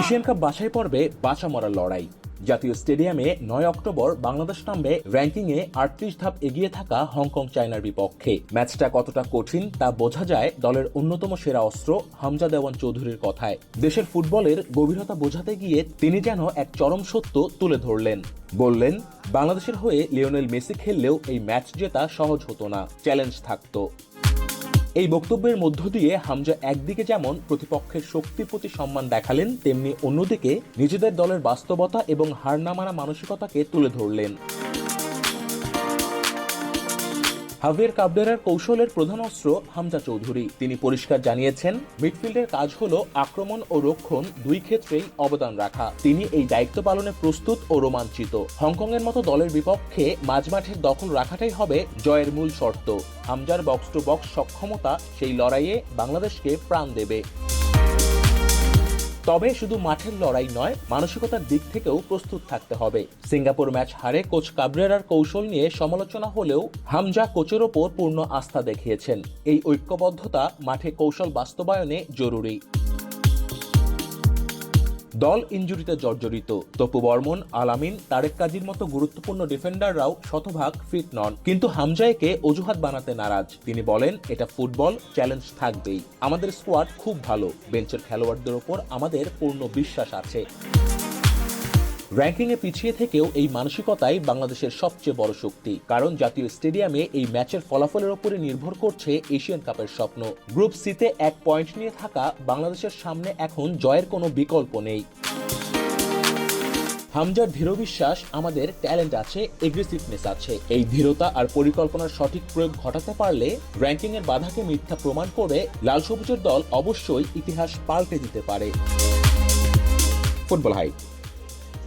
Asian cup বাছাই পর্বে বাঁচা মরার লড়াই। জাতীয় স্টেডিয়ামে নয় অক্টোবর বাংলাদেশ নামবে র্যাঙ্কিংয়ে আটত্রিশ ধাপ এগিয়ে থাকা হংকং চায়নার বিপক্ষে। ম্যাচটা কতটা কঠিন তা বোঝা যায় দলের অন্যতম সেরা অস্ত্র হামজা দেওয়ান চৌধুরীর কথায়। দেশের ফুটবলের গভীরতা বোঝাতে গিয়ে তিনি যেন এক চরম সত্য তুলে ধরলেন। বললেন, বাংলাদেশের হয়ে লিওনেল মেসি খেললেও এই ম্যাচ জেতা সহজ হতো না। চ্যালেঞ্জ থাকতো। এই বক্তব্যের মধ্য দিয়ে হামজা একদিকে যেমন প্রতিপক্ষের শক্তির প্রতি সম্মান দেখালেন, তেমনি অন্যদিকে নিজেদের দলের বাস্তবতা এবং হার না মানা মানসিকতাকে তুলে ধরলেন। হাভিয়ার কাবডেরার কৌশলের প্রধান অস্ত্র হামজা চৌধুরী। তিনি পরিষ্কার জানিয়েছেন, মিডফিল্ডের কাজ হল আক্রমণ ও রক্ষণ দুই ক্ষেত্রেই অবদান রাখা। তিনি এই দায়িত্ব পালনে প্রস্তুত ও রোমাঞ্চিত। হংকংয়ের মতো দলের বিপক্ষে মাঝমাঠের দখল রাখাটাই হবে জয়ের মূল শর্ত। হামজার বক্স টু বক্স সক্ষমতা সেই লড়াইয়ে বাংলাদেশকে প্রাণ দেবে। তবে শুধু মাঠের লড়াই নয়, মানসিকতার দিক থেকেও প্রস্তুত থাকতে হবে। সিঙ্গাপুর ম্যাচ হারে কোচ কাবরেরার কৌশল নিয়ে সমালোচনা হলেও হামজা কোচের ওপর পূর্ণ আস্থা দেখিয়েছেন। এই ঐক্যবদ্ধতা মাঠে কৌশল বাস্তবায়নে জরুরি। দল ইঞ্জুরিতে জর্জরিত। তপু বর্মন, আলামিন, তারেক কাজীর মতো গুরুত্বপূর্ণ ডিফেন্ডাররাও শতভাগ ফিট নন। কিন্তু হামজায়কে অজুহাত বানাতে নারাজ। তিনি বলেন, এটা ফুটবল, চ্যালেঞ্জ থাকবেই। আমাদের স্কোয়াড খুব ভালো। বেঞ্চের খেলোয়াড়দের ওপর আমাদের পূর্ণ বিশ্বাস আছে। র্যাঙ্কিংয়ে পিছিয়ে থেকেও এই মানসিকতাই বাংলাদেশের সবচেয়ে বড় শক্তি। কারণ জাতীয় স্টেডিয়ামে এই ম্যাচের ফলাফলের ওপরে নির্ভর করছে এশিয়ান কাপের স্বপ্ন। গ্রুপ সিতে এক পয়েন্ট নিয়ে থাকা বাংলাদেশের সামনে এখন জয়ের কোনো বিকল্প নেই। হামজার দৃঢ় বিশ্বাস, আমাদের ট্যালেন্ট আছে এগ্রেসিভনেস আছে। এই ধীরতা আর পরিকল্পনার সঠিক প্রয়োগ ঘটাতে পারলে র্যাঙ্কিং এর বাধাকে মিথ্যা প্রমাণ করে লাল সবুজের দল অবশ্যই ইতিহাস পাল্টে দিতে পারে। Football high